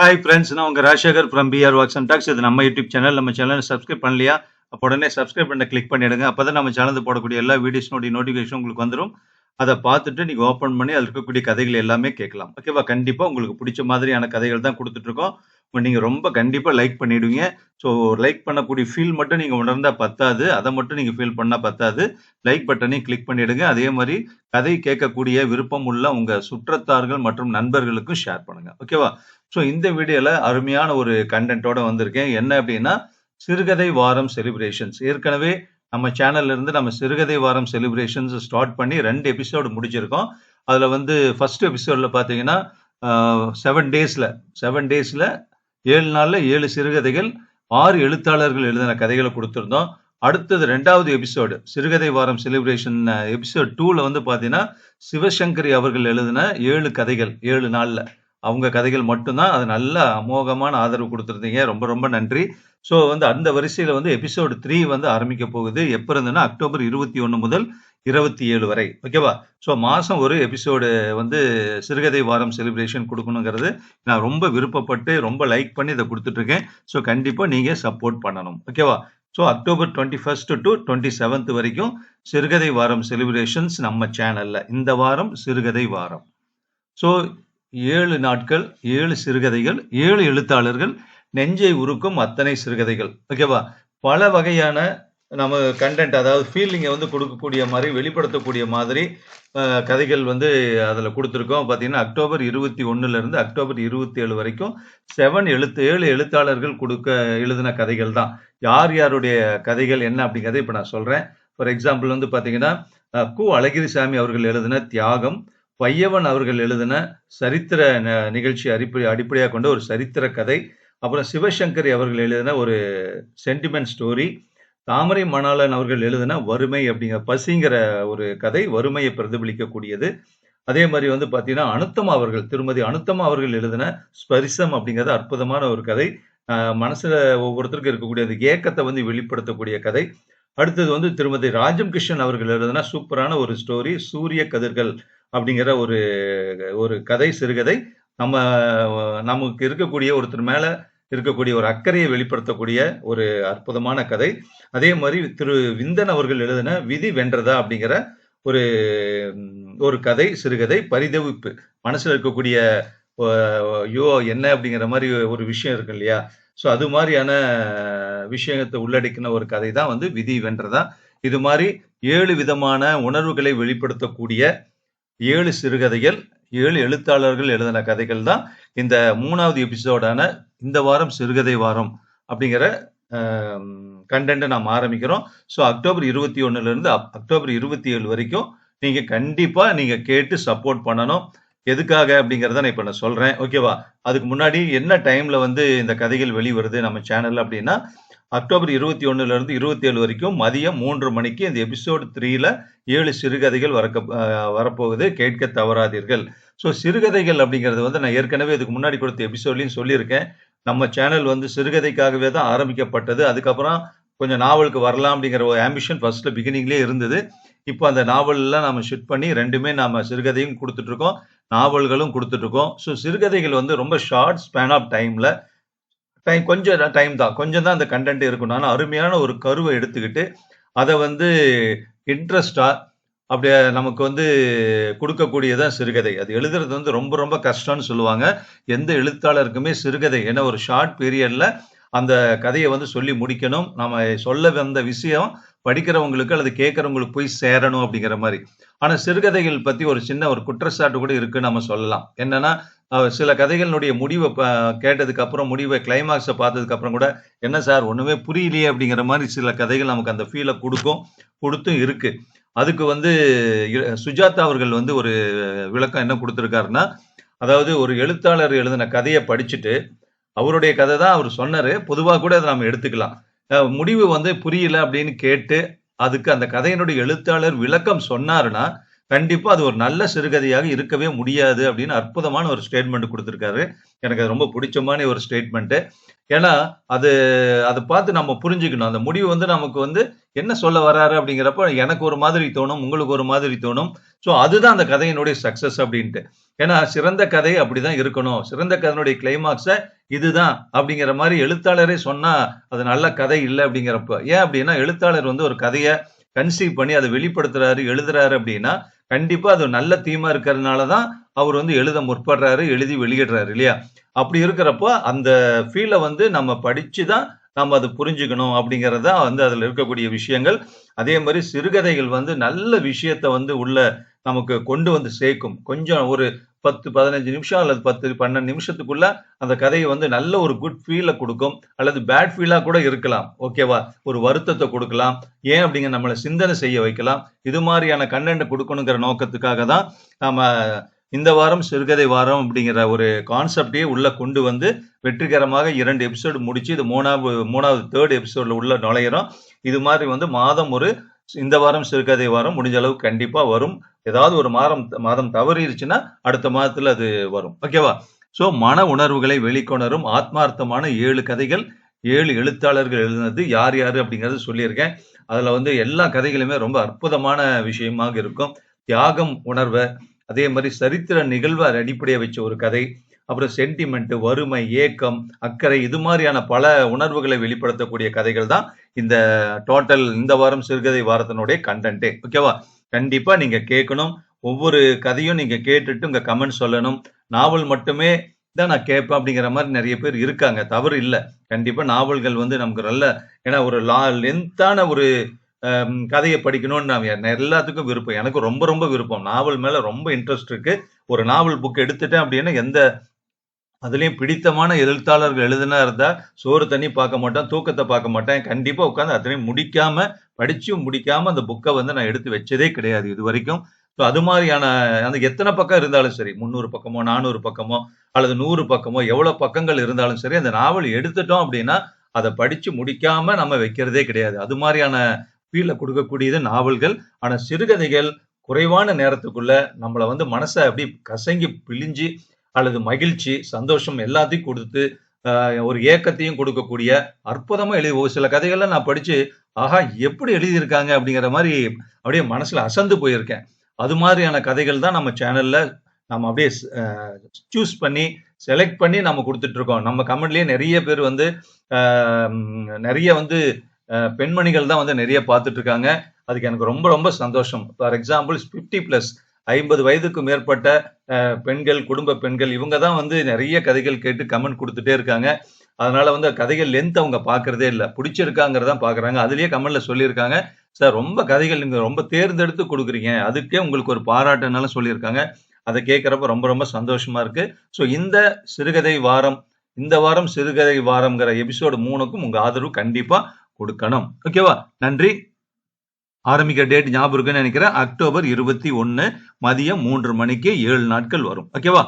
Hi friends நான் உங்கள் Rajasekar from PR works and talks இது நம்ம யூடியூப் சேனல் நம்ம சேனலை சப்ஸ்கிரைப் பண்ணலையா? அப்போ உடனே சப்ஸ்கிரைப் பண்ண கிளிக் பண்ணிடுங்க. அப்பதான் நம்ம சேனல் போடக்கூடிய எல்லா வீடியோஸ்னுடைய நோட்டிஃபிகேஷன் உங்களுக்கு வந்துடும் அதை பார்த்துட்டு நீங்க ஓப்பன் பண்ணி அதில் இருக்கக்கூடிய கதைகள் எல்லாமே கேட்கலாம். ஓகேவா கண்டிப்பாக உங்களுக்கு பிடிச்ச மாதிரியான கதைகள் தான் கொடுத்துட்ருக்கோம் இருக்கோம் நீங்க ரொம்ப கண்டிப்பா லைக் பண்ணிடுவீங்க. ஸோ லைக் பண்ணக்கூடிய ஃபீல் மட்டும் நீங்க உணர்ந்தா பத்தாது. அதை மட்டும் நீங்க ஃபீல் பண்ணா பத்தாது. லைக் பட்டனையும் கிளிக் பண்ணிடுங்க. அதே மாதிரி கதை கேட்கக்கூடிய விருப்பம் உள்ள உங்க சுற்றத்தார்கள் மற்றும் நண்பர்களுக்கும் ஷேர் பண்ணுங்க. ஓகேவா ஸோ இந்த வீடியோல அருமையான ஒரு கண்டென்ட்டோட வந்திருக்கேன். என்ன அப்படின்னா சிறுகதை வாரம் செலிப்ரேஷன்ஸ் ஏற்கனவே நம்ம சேனல்ல இருந்து நம்ம சிறுகதை வாரம் செலிப்ரேஷன்ஸ் ஸ்டார்ட் பண்ணி ரெண்டு எபிசோடு முடிச்சிருக்கோம். அதுல வந்து ஃபர்ஸ்ட் எபிசோட்ல பாத்தீங்கன்னா செவன் டேஸ்ல செவன் டேஸ்ல ஏழு நாள்ல ஏழு சிறுகதைகள் ஆறு எழுத்தாளர்கள் எழுதின கதைகளை கொடுத்துருந்தோம். அடுத்தது ரெண்டாவது எபிசோடு சிறுகதை வாரம் செலிப்ரேஷன் எபிசோட் டூவில் வந்து பாத்தீங்கன்னா சிவசங்கரி அவர்கள் எழுதின ஏழு கதைகள் ஏழு நாள்ல. அவங்க கதைகள் மட்டும்தான் அது நல்ல அமோகமான ஆதரவு கொடுத்துருந்தீங்க. ரொம்ப ரொம்ப நன்றி. ஸோ வந்து அந்த வரிசையில் வந்து எபிசோடு த்ரீ வந்து ஆரம்பிக்க போகுது. எப்போ இருந்துன்னா அக்டோபர் இருபத்தி ஒன்று முதல் இருபத்தி ஏழு வரை. ஓகேவா ஸோ மாதம் ஒரு எபிசோடு வந்து சிறுகதை வாரம் செலிப்ரேஷன் கொடுக்கணுங்கிறது நான் ரொம்ப விருப்பப்பட்டு ரொம்ப லைக் பண்ணி இதை கொடுத்துட்ருக்கேன். ஸோ கண்டிப்பாக நீங்கள் சப்போர்ட் பண்ணணும். ஓகேவா so October twenty first to twenty seventh வரைக்கும் சிறுகதை வாரம் செலிப்ரேஷன்ஸ் நம்ம சேனலில் இந்த வாரம் சிறுகதை வாரம். ஸோ ஏழு நாட்கள் ஏழு சிறுகதைகள் ஏழு எழுத்தாளர்கள் நெஞ்சை உருக்கும் அத்தனை சிறுகதைகள். ஓகேவா பல வகையான நம்ம கண்டென்ட் அதாவது ஃபீலிங்கை வந்து கொடுக்கக்கூடிய மாதிரி வெளிப்படுத்தக்கூடிய மாதிரி கதைகள் வந்து அதில் கொடுத்துருக்கோம். பார்த்தீங்கன்னா அக்டோபர் இருபத்தி ஒன்றுலேருந்து அக்டோபர் இருபத்தி ஏழு வரைக்கும் செவன் எழுத்து ஏழு எழுத்தாளர்கள் கொடுக்க எழுதின கதைகள் தான். யார் யாருடைய கதைகள் என்ன அப்படிங்கிறத இப்போ நான் சொல்கிறேன் ஃபார் எக்ஸாம்பிள் வந்து பார்த்தீங்கன்னா கு. அழகிரிசாமி அவர்கள் எழுதின தியாகம் பையவன் அவர்கள் எழுதின சரித்திர ந- நிகழ்ச்சி அடிப்படை அடிப்படையாக கொண்ட ஒரு சரித்திர கதை அப்புறம் சிவசங்கரி அவர்கள் எழுதின ஒரு சென்டிமெண்ட் ஸ்டோரி தாமரை மணாளன் அவர்கள் எழுதின வறுமை அப்படிங்கிற பசிங்கிற ஒரு கதை வறுமையை பிரதிபலிக்கக்கூடியது. அதே மாதிரி வந்து பார்த்தீங்கன்னா அனுத்தமா அவர்கள் திருமதி அனுத்தமா அவர்கள் எழுதின ஸ்பரிசம் அப்படிங்கிறது அற்புதமான ஒரு கதை. மனசுல ஒவ்வொருத்தருக்கும் இருக்கக்கூடிய அந்த ஏக்கத்தை வந்து வெளிப்படுத்தக்கூடிய கதை. அடுத்தது வந்து திருமதி ராஜம் கிருஷ்ணன் அவர்கள் எழுதின சூப்பரான ஒரு ஸ்டோரி சூரிய கதிர்கள் அப்படிங்கிற ஒரு ஒரு கதை சிறுகதை. நம்ம நமக்கு இருக்கக்கூடிய ஒருத்தர் மேலே இருக்கக்கூடிய ஒரு அக்கறையை வெளிப்படுத்தக்கூடிய ஒரு அற்புதமான கதை. அதே மாதிரி திரு விந்தன் அவர்கள் எழுதின விதி வென்றதா அப்படிங்கிற ஒரு ஒரு கதை சிறுகதை பரிதவிப்பு. மனசில் இருக்கக்கூடிய யோ ஐயோ என்ன அப்படிங்கிற மாதிரி ஒரு விஷயம் இருக்கு இல்லையா? ஸோ அது மாதிரியான விஷயத்தை உள்ளடக்கின ஒரு கதை தான் வந்து விதி வென்றதா. இது மாதிரி ஏழு விதமான உணர்வுகளை வெளிப்படுத்தக்கூடிய ஏழு சிறுகதைகள் ஏழு எழுத்தாளர்கள் எழுதின கதைகள் தான் இந்த மூணாவது எபிசோடான இந்த வாரம் சிறுகதை வாரம் அப்படிங்கிற கண்டென்ட்டை நாம் ஆரம்பிக்கிறோம். ஸோ அக்டோபர் இருபத்தி ஒண்ணுல இருந்து அக்டோபர் இருபத்தி ஏழு வரைக்கும் நீங்க கண்டிப்பா நீங்க கேட்டு சப்போர்ட் பண்ணணும். எதுக்காக அப்படிங்கறத நான் இப்ப நான் சொல்றேன். ஓகேவா அதுக்கு முன்னாடி என்ன டைம்ல வந்து இந்த கதைகள் வெளிவருது நம்ம சேனலில் அப்படின்னா அக்டோபர் இருபத்தி ஒண்ணுல இருந்து இருபத்தி ஏழு வரைக்கும் மதியம் மூன்று மணிக்கு இந்த எபிசோடு த்ரீல ஏழு சிறுகதைகள் வரக்க வரப்போகுது. கேட்க தவறாதீர்கள். ஸோ சிறுகதைகள் அப்படிங்கிறது வந்து நான் ஏற்கனவே இதுக்கு முன்னாடி கொடுத்த எபிசோட்லையும் சொல்லியிருக்கேன். நம்ம சேனல் வந்து சிறுகதைக்காகவே தான் ஆரம்பிக்கப்பட்டது. அதுக்கப்புறம் கொஞ்சம் நாவலுக்கு வரலாம் அப்படிங்கிற ஒரு ஆம்பிஷன் ஃபர்ஸ்ட்ல பிகினிங்லேயே இருந்தது. இப்போ அந்த நாவல்லாம் நம்ம ஷிஃப்ட் பண்ணி ரெண்டுமே நாம் சிறுகதையும் கொடுத்துட்டு இருக்கோம் நாவல்களும் கொடுத்துட்டு இருக்கோம் ஸோ சிறுகதைகள் வந்து ரொம்ப ஷார்ட் ஸ்பேன் ஆஃப் டைம்ல டைம் கொஞ்சம் டைம் தான். கொஞ்சம் தான் அந்த கண்டென்ட் இருக்கணும். நான் அருமையான ஒரு கருவை எடுத்துக்கிட்டு அதை வந்து இன்ட்ரெஸ்டாக அப்படியே நமக்கு வந்து கொடுக்கக்கூடியதான் சிறுகதை. அது எழுதுறது வந்து ரொம்ப ரொம்ப கஷ்டம்னு சொல்லுவாங்க. எந்த எழுத்தாளருக்குமே சிறுகதை ஏன்னா ஒரு ஷார்ட் பீரியட்ல அந்த கதையை வந்து சொல்லி முடிக்கணும். நம்ம சொல்ல வந்த விஷயம் படிக்கிறவங்களுக்கு அல்லது கேட்குறவங்களுக்கு போய் சேரணும் அப்படிங்கிற மாதிரி. ஆனா சிறுகதைகள் பத்தி ஒரு சின்ன ஒரு குற்றச்சாட்டு கூட இருக்குன்னு நம்ம சொல்லலாம். என்னன்னா சில கதைகளினுடைய முடிவை கேட்டதுக்கு அப்புறம் முடிவை கிளைமாக்ஸை பார்த்ததுக்கு அப்புறம் கூட என்ன சார் ஒண்ணுமே புரியலையே அப்படிங்கிற மாதிரி சில கதைகள் நமக்கு அந்த ஃபீலை கொடுக்கும் கொடுத்தும் இருக்குது அதுக்கு வந்து சுஜாதா அவர்கள் வந்து ஒரு விளக்கம் என்ன கொடுத்துருக்காருன்னா அதாவது ஒரு எழுத்தாளர் எழுதின கதையை படிச்சுட்டு அவருடைய கதை தான் அவர் சொன்னார். பொதுவாக கூட அதை நம்ம எடுத்துக்கலாம். முடிவு வந்து புரியல அப்படின்னு கேட்டு அதுக்கு அந்த கதையினுடைய எழுத்தாளர் விளக்கம் சொன்னாருன்னா கண்டிப்பாக அது ஒரு நல்ல சிறுகதையாக இருக்கவே முடியாது அப்படின்னு அற்புதமான ஒரு ஸ்டேட்மெண்ட் கொடுத்துருக்காரு எனக்கு அது ரொம்ப பிடிச்சமான ஒரு ஸ்டேட்மெண்ட்டு ஏன்னா, அது அதை பார்த்து நம்ம புரிஞ்சுக்கணும். அந்த முடிவு வந்து நமக்கு வந்து என்ன சொல்ல வராரு அப்படிங்கிறப்ப எனக்கு ஒரு மாதிரி தோணும். உங்களுக்கு ஒரு மாதிரி தோணும். ஸோ அதுதான் அந்த கதையினுடைய சக்சஸ் அப்படின்ட்டு. ஏன்னா, சிறந்த கதை அப்படிதான் இருக்கணும். சிறந்த கதையினுடைய கிளைமாக்ஸை இதுதான் அப்படிங்கிற மாதிரி எழுத்தாளரே சொன்னால் அது நல்ல கதை இல்லை அப்படிங்கிறப்ப. ஏன் அப்படின்னா, எழுத்தாளர் வந்து ஒரு கதையை கன்சீவ் பண்ணி அதை வெளிப்படுத்துறாரு, எழுதுறாரு அப்படின்னா, கண்டிப்பா அது நல்ல தீமா இருக்கிறதுனால தான் அவர் வந்து எழுத முற்படுறாரு, எழுதி வெளியிடுறாரு இல்லையா? அப்படி இருக்கிறப்போ, அந்த ஃபீலை வந்து நம்ம படிச்சு தான் நம்ம அதை புரிஞ்சுக்கணும் அப்படிங்கிறது தான் வந்து அதில் இருக்கக்கூடிய விஷயங்கள். அதே மாதிரி சிறுகதைகள் வந்து நல்ல விஷயத்த வந்து உள்ள நமக்கு கொண்டு வந்து சேர்க்கும். கொஞ்சம் ஒரு 10, 15 நிமிஷம் அல்லது 10, 12 நிமிஷத்துக்குள்ள அந்த கதையை வந்து நல்ல ஒரு குட் ஃபீலை கொடுக்கும் அல்லது பேட் ஃபீலா கூட இருக்கலாம். ஓகேவா? ஒரு வருத்தத்தை கொடுக்கலாம் ஏன் அப்படிங்க நம்மளை சிந்தனை செய்ய வைக்கலாம். இது மாதிரியான கண்டென்ட் கொடுக்கணுங்கிற நோக்கத்துக்காக தான் நம்ம இந்த வாரம் சிறுகதை வாரம் அப்படிங்கிற ஒரு கான்செப்டையே உள்ள கொண்டு வந்து வெற்றிகரமாக இரண்டு எபிசோடு முடிச்சு இது 3வது 3வது 3 எபிசோட்ல உள்ள நுழையிறோம். இது மாதிரி வந்து மாதம் ஒரு இந்த வாரம் சிறுகதை வாரம் முடிஞ்ச அளவு கண்டிப்பா வரும். ஏதாவது ஒரு மாதம் மாதம் தவறிருச்சுன்னா, அடுத்த மாதத்துல அது வரும். ஓகேவா? ஸோ மன உணர்வுகளை வெளிக்கொணரும் ஆத்மார்த்தமான ஏழு கதைகள், ஏழு எழுத்தாளர்கள் எழுதினது யார் யாரு அப்படிங்கிறத சொல்லியிருக்கேன். அதுல வந்து எல்லா கதைகளுமே ரொம்ப அற்புதமான விஷயமாக இருக்கும். தியாகம் உணர்வை அதே மாதிரி சரித்திர நிகழ்வ அடிப்படையை வச்ச ஒரு கதை. அப்புறம் சென்டிமெண்ட் வறுமை, ஏக்கம், அக்கறை இது மாதிரியான பல உணர்வுகளை வெளிப்படுத்தக்கூடிய கதைகள் தான் இந்த டோட்டல் இந்த வாரம் சிறுகதை வாரத்தினுடைய கன்டென்ட்டே. ஓகேவா? கண்டிப்பா நீங்க கேட்கணும். ஒவ்வொரு கதையும் நீங்க கேட்டுட்டு உங்க கமெண்ட் சொல்லணும். நாவல் மட்டுமே தான் நான் கேட்பேன் அப்படிங்கிற மாதிரி நிறைய பேர் இருக்காங்க. தவறு இல்லை கண்டிப்பா நாவல்கள் வந்து நமக்கு நல்ல ஏன்னா ஒரு லா லென்த்தான ஒரு கதையை படிக்கணும்னு நான் எல்லாத்துக்கும் விருப்பம். எனக்கு ரொம்ப ரொம்ப விருப்பம். நாவல் மேல ரொம்ப இன்ட்ரெஸ்ட் இருக்கு. ஒரு நாவல் புக் எடுத்துட்டேன் அப்படின்னா, எந்த அதுலேயும் பிடித்தமான எழுத்தாளர்கள் எழுதுனா இருந்தால் சோறு தண்ணி பார்க்க மாட்டேன், தூக்கத்தை பார்க்க மாட்டேன். கண்டிப்பாக உட்காந்து அத்தனையும் முடிக்காம, படிச்சும் முடிக்காம அந்த புக்கை வந்து நான் எடுத்து வச்சதே கிடையாது இது வரைக்கும் ஸோ அது மாதிரியான அந்த எத்தனை பக்கம் இருந்தாலும் சரி, 300 பக்கமோ, 400 பக்கமோ அல்லது நூறு பக்கமோ எவ்வளோ பக்கங்கள் இருந்தாலும் சரி, அந்த நாவல் எடுத்துட்டோம் அப்படின்னா, அதை படித்து முடிக்காம நம்ம வைக்கிறதே கிடையாது. அது மாதிரியான ஃபீலில் கொடுக்கக்கூடியது நாவல்கள். ஆனால் சிறுகதைகள் குறைவான நேரத்துக்குள்ள நம்மளை வந்து மனசை அப்படியே கசங்கி பிழிஞ்சு அல்லது மகிழ்ச்சி, சந்தோஷம் எல்லாத்தையும் கொடுத்து ஒரு ஏக்கத்தையும் கொடுக்கக்கூடிய அற்புதமா எழுதி ஒரு சில கதைகள்லாம் நான் படிச்சு, ஆஹா! எப்படி எழுதியிருக்காங்க அப்படிங்கிற மாதிரி அப்படியே மனசுல அசந்து போயிருக்கேன். அது மாதிரியான கதைகள் தான் நம்ம சேனல்ல நம்ம அப்படியே சூஸ் பண்ணி, செலக்ட் பண்ணி நம்ம கொடுத்துட்டு இருக்கோம். நம்ம கமெண்ட்லயே நிறைய பேர் வந்து நிறைய வந்து பெண்மணிகள் தான் வந்து நிறைய பார்த்துட்டு இருக்காங்க. அதுக்கு எனக்கு ரொம்ப ரொம்ப சந்தோஷம். ஃபார் எக்ஸாம்பிள் 50 50 வயதுக்கு மேற்பட்ட பெண்கள், குடும்ப பெண்கள் இவங்க தான் வந்து நிறைய கதைகள் கேட்டு கமெண்ட் கொடுத்துட்டே இருக்காங்க. அதனால வந்து கதைகள் லென்த் அவங்க பார்க்கறதே இல்லை பிடிச்சிருக்காங்கிறதான் பார்க்குறாங்க. அதுலேயே கமெண்ட்ல சொல்லியிருக்காங்க. சார் ரொம்ப கதைகள் நீங்க ரொம்ப தேர்ந்தெடுத்து கொடுக்குறீங்க அதுக்கே உங்களுக்கு ஒரு பாராட்டுனாலும் சொல்லியிருக்காங்க. அதை கேட்குறப்ப ரொம்ப ரொம்ப சந்தோஷமா இருக்கு. ஸோ இந்த சிறுகதை வாரம் இந்த வாரம் சிறுகதை வாரம்ங்கிற எபிசோடு மூணுக்கும் உங்க ஆதரவு கண்டிப்பா கொடுக்கணும் ஓகேவா? நன்றி. ஆரம்பிக்கிற டேட் ஞாபகம் இருக்குன்னு நினைக்கிறேன் அக்டோபர் 21 மதியம் மூன்று மணிக்கு ஏழு நாட்கள் வரும். ஓகேவா?